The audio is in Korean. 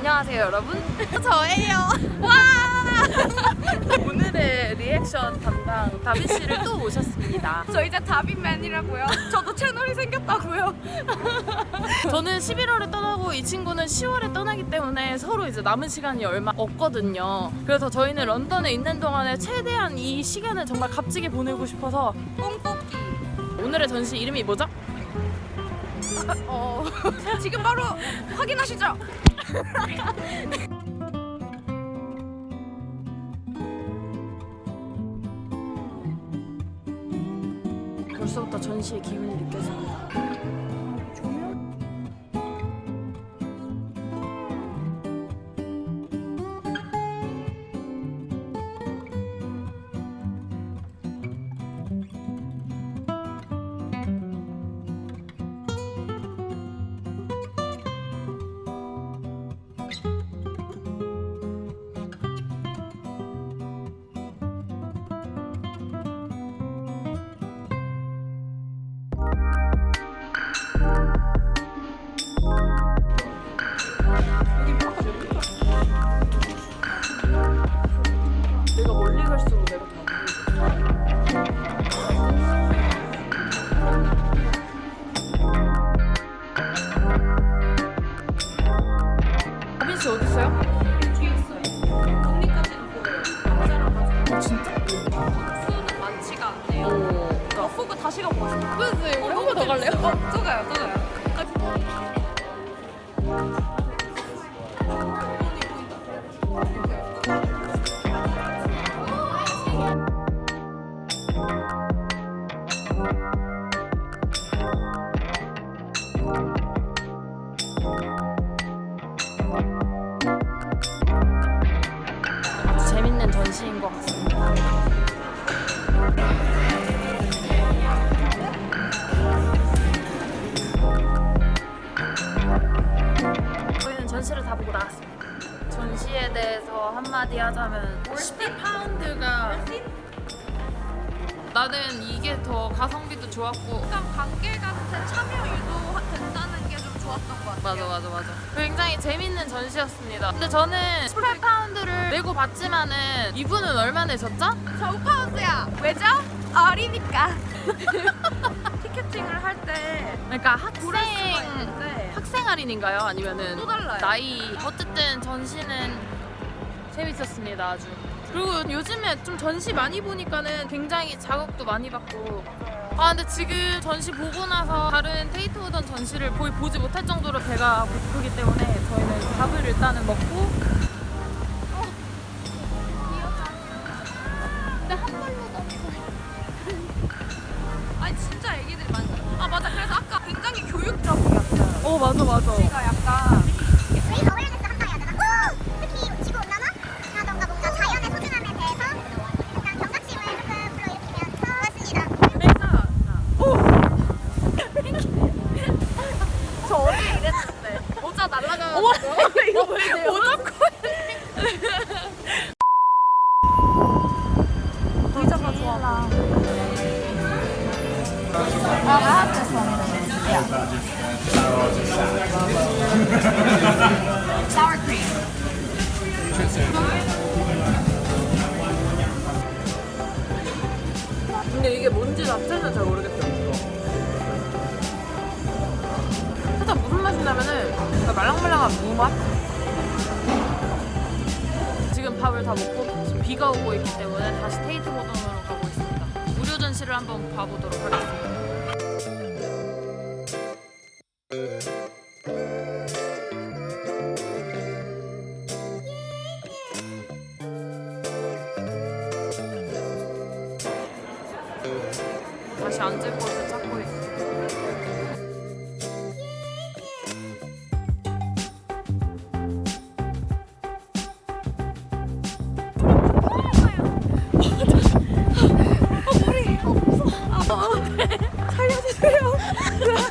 안녕하세요 여러분 저예요 와 오늘의 리액션 담당 다빈 씨를 또 모셨습니다 저 이제 다빈맨이라고요. 저도 채널이 생겼다고요. 저는 11월에 떠나고 이 친구는 10월에 떠나기 때문에 서로 이제 남은 시간이 얼마 없거든요 그래서 저희는 런던에 있는 동안에 최대한 이 시간을 정말 값지게 보내고 싶어서 뽕뽑기. 오늘의 전시 이름이 뭐죠? 어, 지금 바로 확인하시죠. 벌써부터 전시의 기운이 느껴집니다 씨 어디 있어요? 뒤에 있어요. 보여요. 남자라가지고 진짜? 수는 많지가 않네요. 오. 어, 후그 다시 가보고 싶어요. 그치? 우리 한번더 갈래요? 어, 또 가요, 또 가요. 아주 대해서 한마디 하자면 10파운드가 나는 이게 더 가성비도 좋았고 약간 관객한테 참여 유도된다는 게 좀 좋았던 것 같아요. 맞아 맞아 맞아 굉장히 재밌는 전시였습니다 근데 저는 18파운드를 내고 봤지만은 이분은 얼마 내셨죠? 저 5파운드야. 왜죠? 어리니까. 티켓팅을 할 때 그러니까 고를 수가 학생 있는데 학생 할인인가요? 아니면은 또 달라요. 나이 어쨌든 전시는 재밌었습니다 아주 그리고 요즘에 좀 전시 많이 보니까는 굉장히 자극도 많이 받고 아 근데 지금 전시 보고 나서 다른 테이트 오던 전시를 거의 보지 못할 정도로 배가 고프기 때문에 저희는 밥을 일단은 먹고. 아니 진짜 애기들이 많이. 아 맞아. 그래서 아까 굉장히 교육적이었어요. 어 맞아 맞아 제가 약간 뭔지 자체는 잘 모르겠어요. 살짝 무슨 맛이 나면은 말랑말랑한 무맛? 지금 밥을 다 먹고 지금 비가 오고 있기 때문에 다시 테이트 모던으로 가고 있습니다. 무료 전시를 한번 봐보도록 하겠습니다. 다시 앉을 곳을 찾고 있어. 살려주세요.